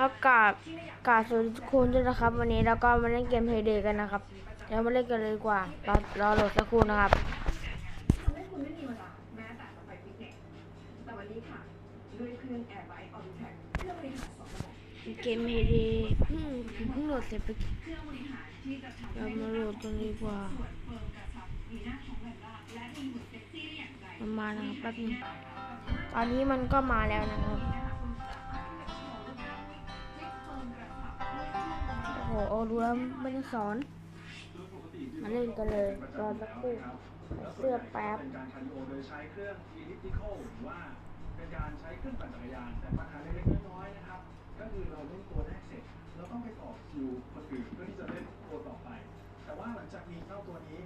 อากาศกาศสวัสดีทุกคนด้วยนะครับ วันนี้เราก็มาเล่นเกมเพย์เดย์กันนะครับเดี๋ยวมาเล่นกันเลยดีกว่า เราเราโหลดสักครู่นะครับทำให้คุณไม่มีเวลาแม้แต่จะไปฟิตเนสแต่วันนี้ค่ะด้วยเครื่อง Airbyte Auto-Track เครื่องบริหารสองระบบเกมเพย์เดย์เพิ่งเพิ่งโหลดเสร็จไปเครื่องบริหารที่จะทำเราให้มาโหลดกันดีกว่าส่วนเฟิร์มกระชับมีหน้าท้องแบนล่าและมีหุ่นเซ็กซี่ได้อย่างไรมันมานะครับแป๊บนึงตอนนี้มันก็มาแล้วนะครับ หเอาดูแล้วไม่ต้องสอน มาเล่นกันเลยรอสักครู่ใส่เสื้อแป๊บเป็นการคาร์ดิโอโดยใช้เครื่อง elliptical หรือว่าเป็นการใช้เครื่องปั่นจักรยานแต่ปัญหาเล็กๆน้อยๆนะครับ ก็คือเราเล่นตัวแรกเสร็จเราต้องไปต่อคิวคนอื่นเพื่อที่จะเล่นตัวต่อไป แต่ว่าหลังจากมีเจ้าตัวนี้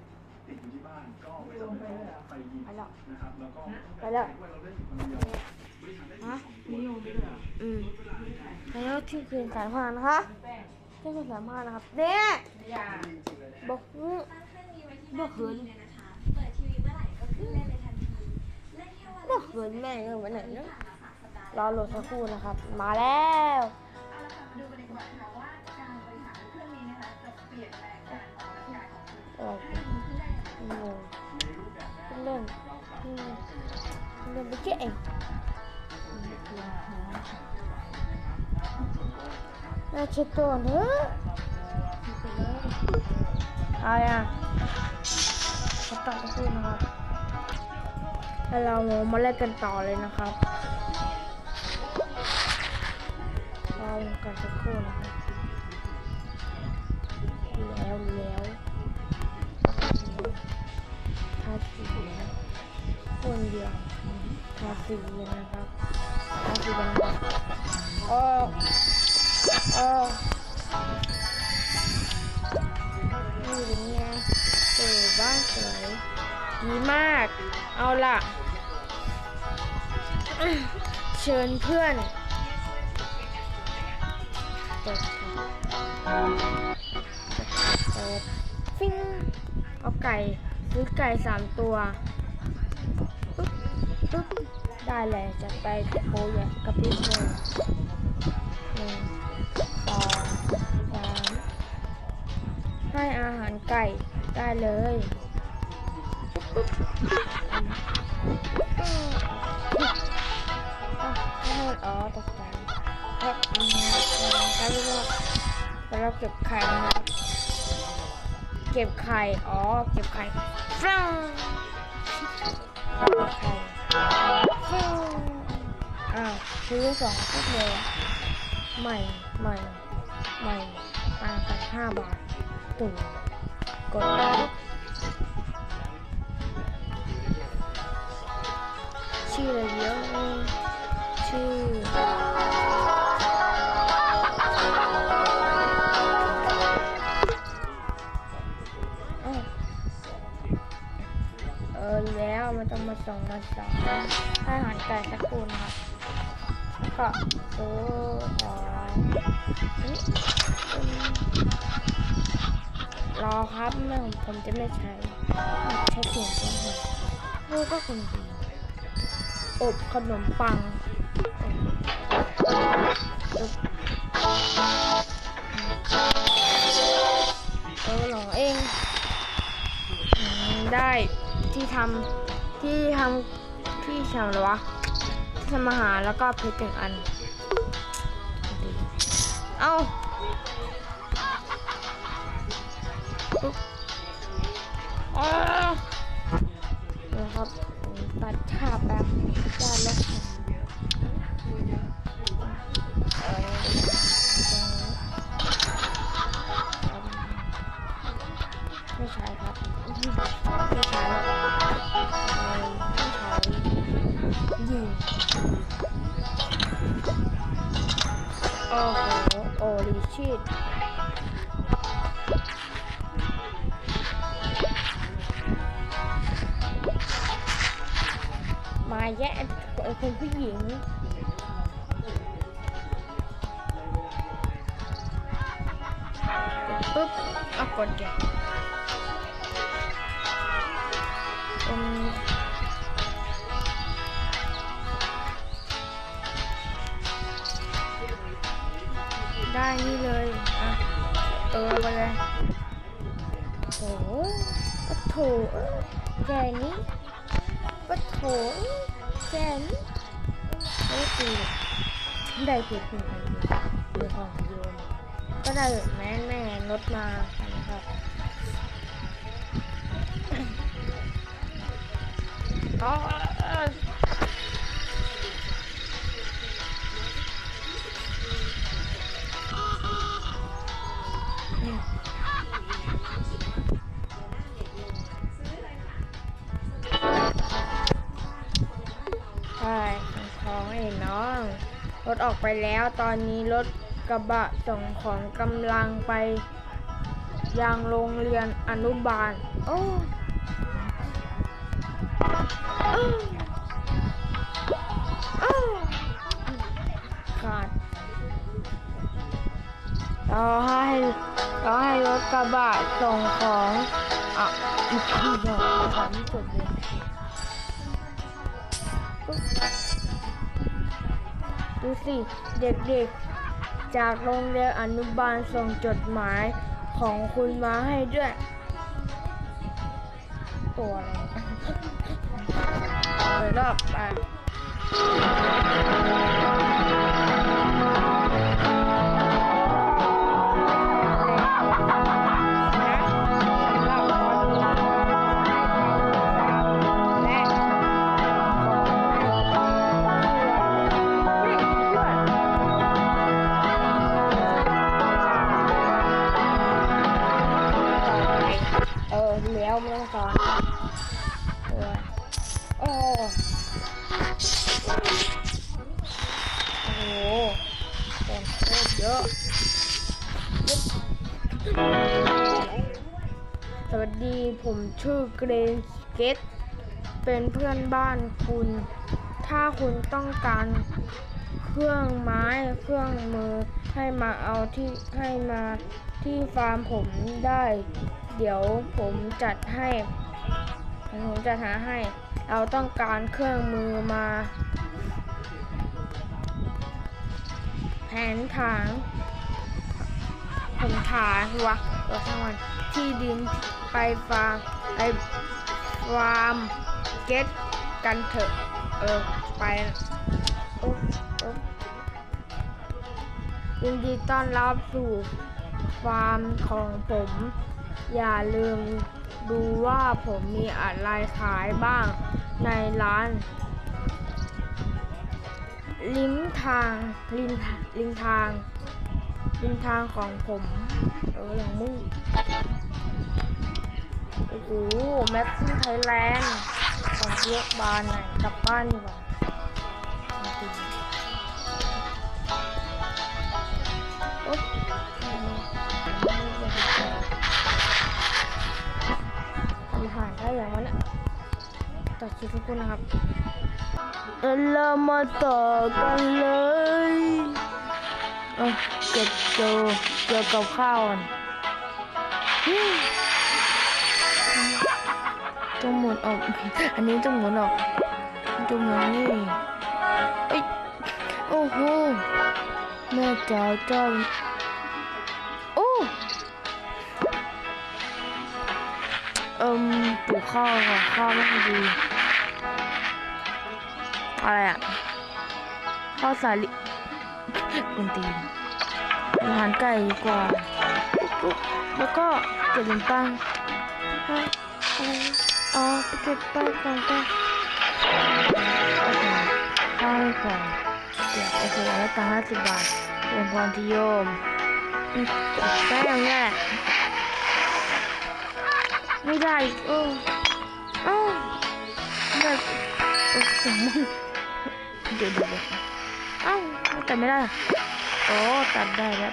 ติดอยู่ที่บ้านก็ไม่จำเป็นต้องไปยิงไปแล้วนะครับแล้วก็ไม่ต้องไปแล้วว่าเราเล่นอยู่คนเดียวบริหารได้ฮะที่สองตัวอืมแล้วที่คืนสายพานนะคะ ที่คืนสายพานนะครับเนี่ยบอกอื้อตั้งเครื่องมีไว้ที่บ่เขินเลยเปิดทีวีเมื่อไหร่ก็เล่นเลยทันทีเล่นแค่วันบอกเขินแม่เงินวันไหนเนอะผ่านมาสามสัปดาห์รอโหลดสักครู่นะครับ มาแล้วเอาละค่ะมาดูกันดีกว่านะคะว่าการบริหเรื่องเปลี่ยนแปลงการองกายของคุณโอ้ให้ดีขึ้นได้อย่างไรโหเพิ่งเล่นเพิ่งเล่นไปแค่เอง แม่เช็ดตัวเถอะเอาอะขอตัดสักครู่นะครับแล้วเรามาเล่นกันต่อเลยนะครับรอกันสักครู่นะครับแล้วแล้วทาสีนะคนเดียวทาสีนะครับทาสีกันนโอ้โอ้ นี่เป็นไงสวยบ้านสวยดีมาก เอาล่ะ เชิญเพื่อนเปิดเปิดฟิ้งเอาไก่ซื้อไก่สามตัวปึ๊บปึ๊บได้เลยจะไปโอ้ยกับพี่เลยห ก็บไข่นะครับเก็บไข่ อ๋อ เก็บไข่ฟรังเก็บไข่ฟงอ้าซื้อสองชุดเลยใหม่ใหม่ใหม่ต่างกันห้าบาทตุ่มกดชื่ออะไรเยอะนี่ชื่อ อแล้วมันต้องมาส่งมาสองให้อาหารไก่สักคูนะครับแล้วก็ซื้อของนี่อืมรอครับแม่ผมจะไม่ใช้ใช้เสียงตัวเองลูกก็คงดีอบขนมปังเออหรอเองได้ที่ทำ ที่ทำที่ทำอะไรวะที่ทำอาหารแล้วก็เพชรหนึ่งอัน เอ้าปุ๊บอ้าวเดี๋ยวครับตัดฉาบแบบได้แล้วเออไม่ใช่ครับไม่ใช้ อ้โหโอริชิตมาแย่คนผู้หญิงปุ๊บเอากดแก ได้นี่เลย อะเออไปเลยโอ้โหปะโถแค่นี้ปะโถแค่นี้ไม่ได้ตีได้เพียงเพียงอันเดียวเดี๋ยวของโยนก็ได้แม่แม่รถมานะครับอ๋อ ออกไปแล้ว ตอนนี้รถกระบะส่งของกำลังไป ยังโรงเรียนอนุบาล โอ้โอ้โอ้ขาดรอให้รอให้รถกระบะส่งของอะอีกทีเดียวไม่จบเลย ดูสิ เด็กๆ จากโรงเรียนอนุบาลส่งจดหมายของคุณมาให้ด้วย ตัวอะไรเลยรอบไป วัสดีผมชื่อเกรนสเกตเป็นเพื่อนบ้านคุณ ถ้าคุณต้องการเครื่องไม้เครื่องมือให้มาเอาที่ให้มาที่ฟาร์มผมได้ เดี๋ยวผมจัดให้ผมจัดหาให้ เราต้องการเครื่องมือมา แผนถางผมถางวะ เออทั้งวันที่ดินไปฟาร์มไปฟาร์มเก็ตกันเถอะ เออ ไปยินดีต้อนรับสู่ฟาร์มของผม อย่าลืมดูว่าผมมีอะไรขายบ้างในร้าน ลิ้นทางลิ้นลิ้นทางลิ้นทางของผม เอออย่างมุ่งโอ้โหแม็กซ์ไทยแลนด์ของเลือกบานไหนกลับบ้านดีกว่าจริงๆโอ๊ะทำผ่านได้อย่างวันน่ะตัดคลิปให้คุณนะครับเรามาต่อกันเลยเอ้ยเก็บเจ อเจอกับข้าวก่อนฮึ่มต้องหมุนออก อันนี้ต้องหมุนออกต้องหมุนนี่เอ้ยโอ้โหแม่จ๋าเจ้าโอ้เอิมปลูกข้าวค่ะข้าวไม่ดีอะไรอะข้าวสาลิเป็นตีน อาหารไก่ดีกว่า แล้วก็เก็บขนมปังอ๋อไปเก็บไปก่อนไปโอเคข้าวก่อนเดี๋ยวโอเคแล้วตังค์ห้าสิบบาทเป็นพรที่โยมอืมได้อย่างเงี้ยแหละไม่ได้อีกเออเอ้แบบโอ้โหเดี๋ยวเดี๋ยวเดี๋ยวเอ้าแตัดไม่ได้ โอ้ตัดได้แล้ว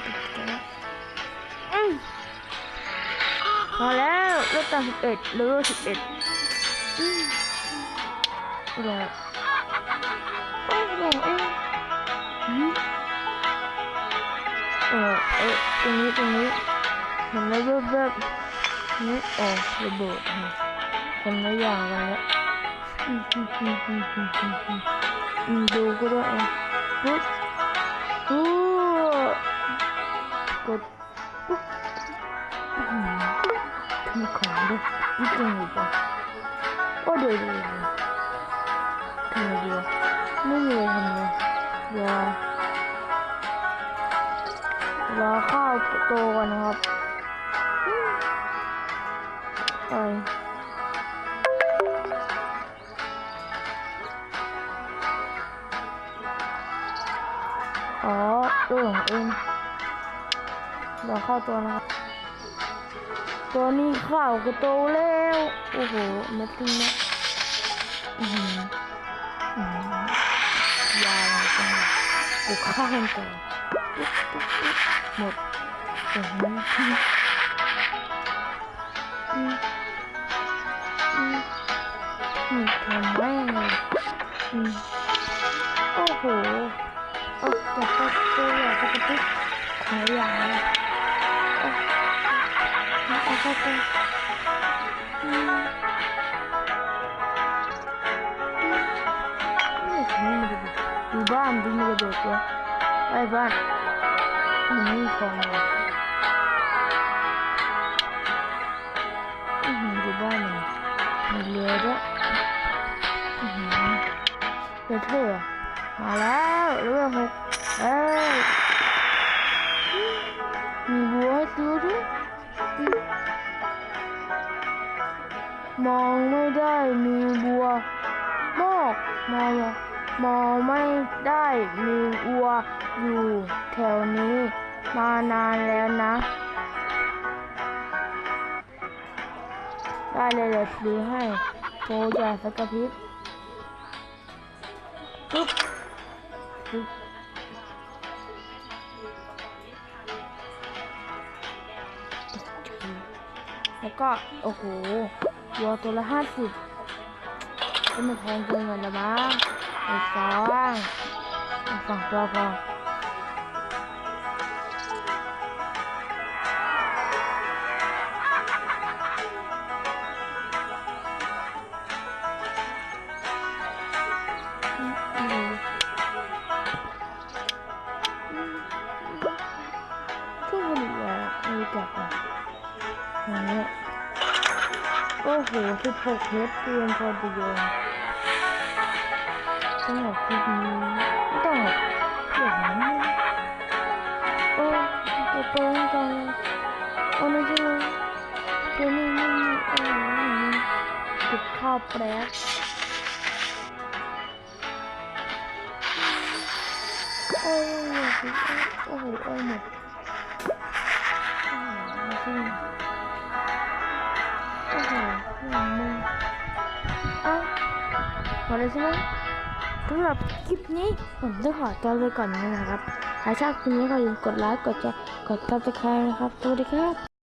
พอแล้วลดตาสิบเอ็ดเลือสิบเอ็ดหอกโอ้หลอเอเอออ๊ะตรงนี้ตรงนี้เห็นแล้วแบบแบบนี่โอ้ระเบิดฮะคนละอย่างกันมอืมดูก็ได้อะปุ๊บ ดปุ๊บมีของด้วยนี่เก่งอีกว่ะโอ้เดี๋ยวเดี๋ยวเดี๋ยวทำไงดีวะไม่มีอะไรทำเลยรอรอข้าวโตก่อนนะครับไปอ๋อตัวของเอง รอข้าตัวนะครับ ตัวนี้ข้าวก็โตแล้ว โอ้โหเม็ดติ้งนะอือหืออื้อหือยาวเลยจังเลยปลูกข้าวกันต่อหมดโอ้โหอืมอืมทำแม่งเลยอืมโอ้โหเอาจับไปตัวใหญ่ไปกระติกขายาว เอาเอาเข้าไปอืมอืมนี่มันดูดู มองไม่ได้มีบัวมอกมองมองไม่ได้มีวัวอยู่แถวนี้มานานแล้วนะ ได้เลยเดี๋ยวซื้อให้โฟอย่าสกกระพริบปึ๊บปึ๊บแล้วก็ โอ้โห วัวตัวละห้าสิบก็ไม่แพงเกินไปละมั้งไอ้สองไอาสองตัวพอ อ้โหสิบหกเพชรเตียมพอดีเลยสำหรับคลิปนี้ไม่ต้องหรอกอย่างนั้นนะโอ้จะโตงกันโอ้นี่ใช่ไหมตัวนี้นี่นี่โอ้โหเก็บข้าวแป๊บโอ้ยโอ้โหโอ้ยหโอ้โหโอ้โหหนังมึงเอ้าหมดเลยใช่ไหมสำหรับคลิปนี้ผมจะขอตัวไปก่อนนะครับถ้าชอบคลิปนี้ก็อย่าลืมกดไลค์ กดแชร์ กดติดตามนะครับ สวัสดีครับ